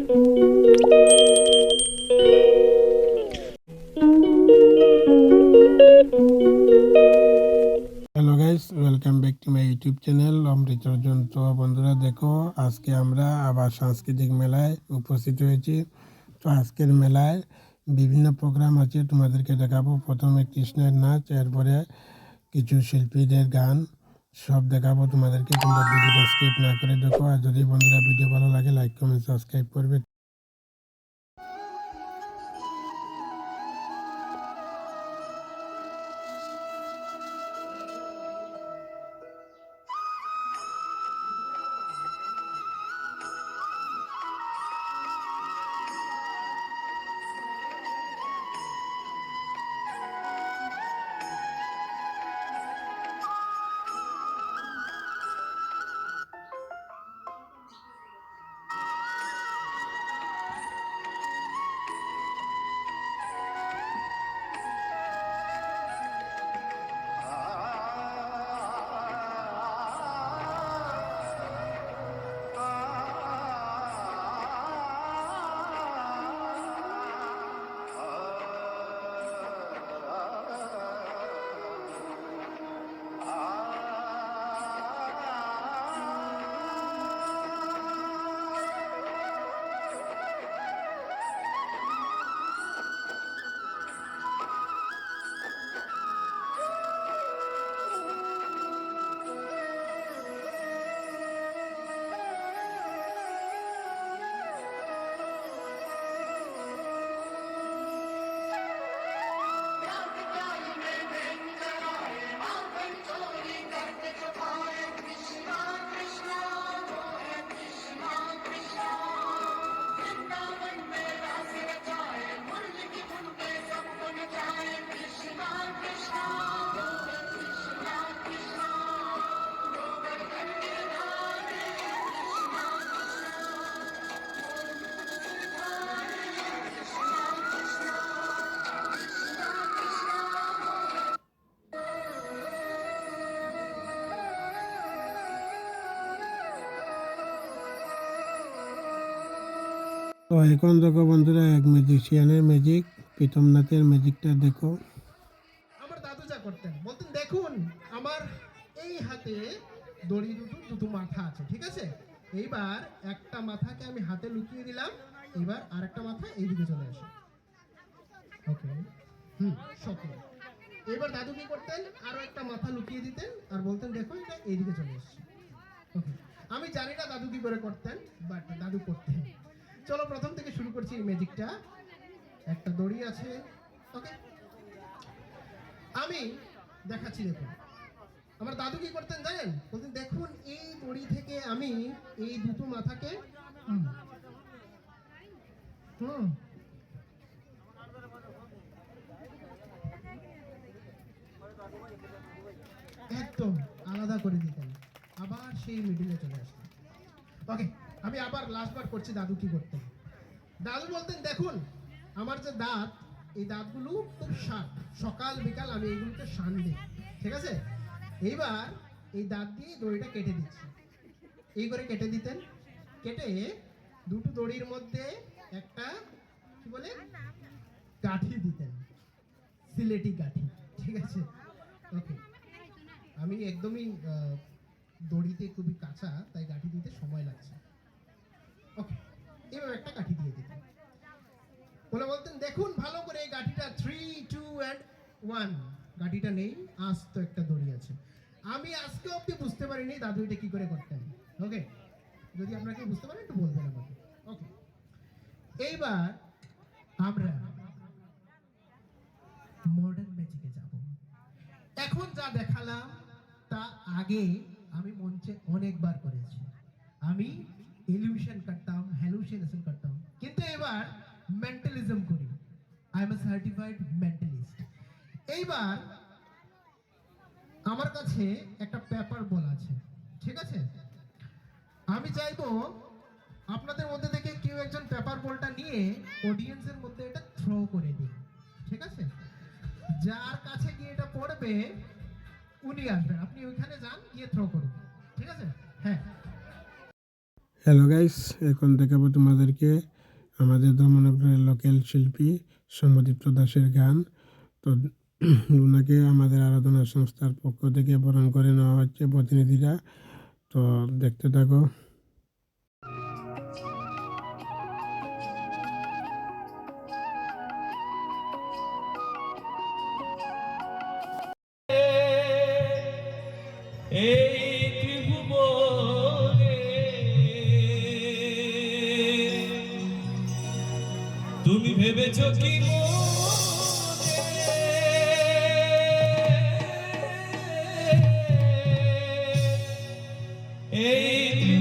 Hello guys welcome back to my YouTube channel Amrit Arjun তো বন্ধুরা, দেখো, আজকে আমরা আবার সাংস্কৃতিক মেলায় উপস্থিত হয়েছি। তো আজকের মেলায় বিভিন্ন প্রোগ্রাম আছে, তোমাদেরকে দেখাবো। প্রথমে কৃষ্ণের নাচ, এরপরে কিছু শিল্পীদের গান। সব দেখাবো তোমাদেরকে, তোমরা ভিডিওটা স্কিপ না করে দেখো। আর যদি বন্ধুরা ভিডিও ভালো লাগে লাইক কমেন্ট সাবস্ক্রাইব করবে। তো এখন দেখো বন্ধুরা, এক ম্যাজিশিয়ানের ম্যাজিক প্রীতমনাথের ম্যাজিকটা দেখো। আমার দাদু যা করতেন, বলতেন, দেখুন, আমার এই হাতে দড়ি দুটো দুটো মাথা আছে, ঠিক আছে? এইবার একটা মাথাকে আমি হাতে লুকিয়ে দিলাম এবার আরেকটা মাথা এইদিকে চলে আসে। ওকে হুম, সত্য। এবার দাদু কি করতেন, আরও একটা মাথা লুকিয়ে দিতেন আর বলতেন, দেখো, এটা এইদিকে চলে এসছে। ওকে আমি জানি না দাদু কি করে করতেন বাট দাদু করতেন। চলো প্রথম থেকে শুরু করছি এই ম্যাজিকটা। একটা দড়ি আছে ওকে? আমি দেখাচ্ছি দেখুন। আমার দাদু কি করতেন জানেন? বলতেন দেখুন এই দড়ি থেকে আমি এই দুটো মাথাকে হুম, একদম আলাদা করে দিতেন। আবার সেই মিডিলে চলে আসতেন ওকে আমি আবার লাস্ট বার করছি দাদু কি করতেন দাদু বলতেন, দেখুন, আমার যে দাঁত, এই দাঁতগুলো খুব শার্প। সকাল, বিকাল আমি এইগুলোকে শান দিই। ঠিক আছে? এইবার এই দাঁত দিয়ে দড়িটা কেটে দিচ্ছি। এই করে কেটে দিতেন। কেটে দুটো দড়ির মধ্যে একটা, কি বলে? কাঠি দিতেন। সিলেটি কাঠি। ঠিক আছে? ওকে আমি একদমই দড়িতে খুবই কাঁচা, তাই কাঠি দিতে সময় লাগছে। এবার একটা কাঠি দিয়ে দিতেন বলে বলতেন, দেখুন, ভালো করে এই গাঠিটা থ্রি টু অ্যান্ড ওয়ান গাঠিটা নেই, আস্ত একটা দড়ি আছে। আমি আজকে অব্দি বুঝতে পারিনি দাদু এটা কি করে করতেন। ওকে যদি আপনারা কেউ বুঝতে পারেন, একটু বলবেন আমাকে। ওকে এইবার আমরা মডার্ন ম্যাজিকে যাব। এখন যা দেখালাম, তা আগে আমি মঞ্চে অনেকবার করেছি। আমি ইলিউশন করতাম হ্যালুসিনেশন করতাম কিন্তু এবার মেন্টালিজম করি। I am a certified mentalist এইবার আমার কাছে একটা পেপার বল আছে। ঠিক আছে? আমি চাইব আপনাদের মধ্যে থেকে কেউ একজন পেপার বলটা নিয়ে অডিয়েন্সের মধ্যে এটা থ্রো করে দিন ঠিক আছে? যার কাছে গিয়ে এটা পড়বে, উনি আসবেন। আপনি ওইখানে যান, গিয়ে থ্রো করুন। ঠিক আছে? হ্যাঁ। হ্যালো গাইস এখন দেখাবো তোমাদেরকে আমাদের ধর্মনগরের লোকাল শিল্পী সমদীপ্ত দাসের গান। তো ওনাকে আমাদের আরাধনা সংস্থার পক্ষ থেকে বরণ করে নেওয়া হচ্ছে প্রতিনিধিরা। তো দেখতে থাকো। এই ভেবেছ কি এই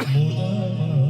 Oh.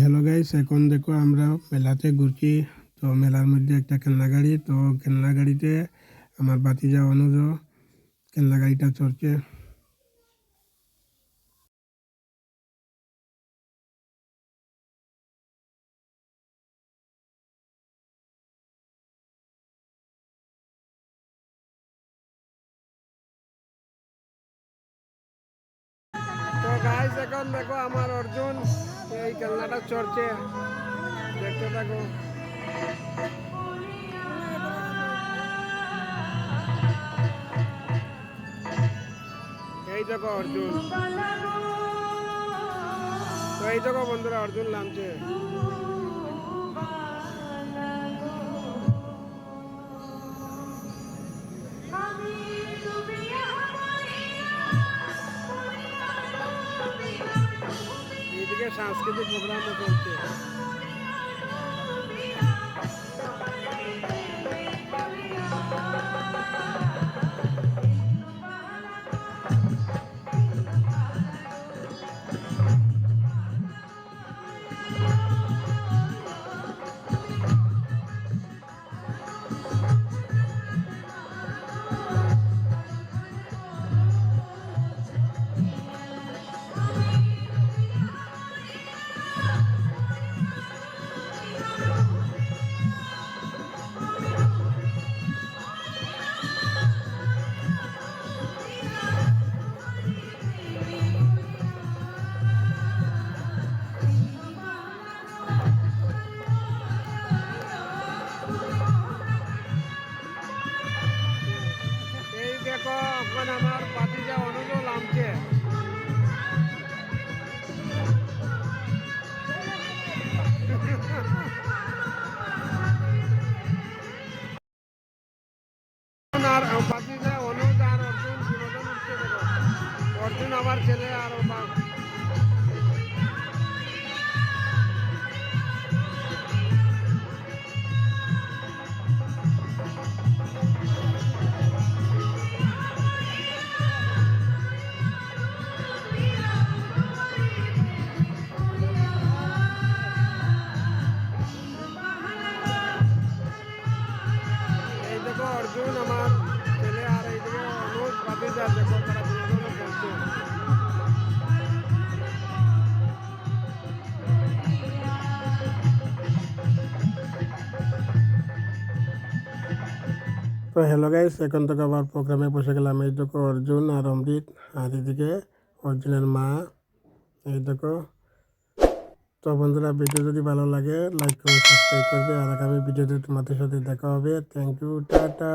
হ্যালো গাইস এখন দেখো আমরা মেলাতে ঘুরছি। তো মেলার মধ্যে একটা খেলনা গাড়ি, তো খেলনা গাড়িতে আমার বাতিজা অনুজ খেলনা গাড়িটা চড়ছে। তো গাইস এখন দেখো আমার অর্জুন। এই খেলনাটা চড়ছে। দেখতে থাকো। এই দেখো অর্জুন। এই দেখো বন্ধুরা অর্জুন নামছে। সাংস্কৃতিক প্রোগ্রামও চলছে Bye. তো হ্যালো গাইস এখন থেকে আবার প্রোগ্রামে বসে গেলাম। এই দেখো অর্জুন আর অমৃত, আর এদিকে অর্জুনের মা। এই দেখো। তো বন্ধুরা ভিডিও যদি ভালো লাগে লাইক করে সাবস্ক্রাইব করবে। আর আগামী ভিডিওতে তোমাদের সাথে দেখা হবে। Thank you tata.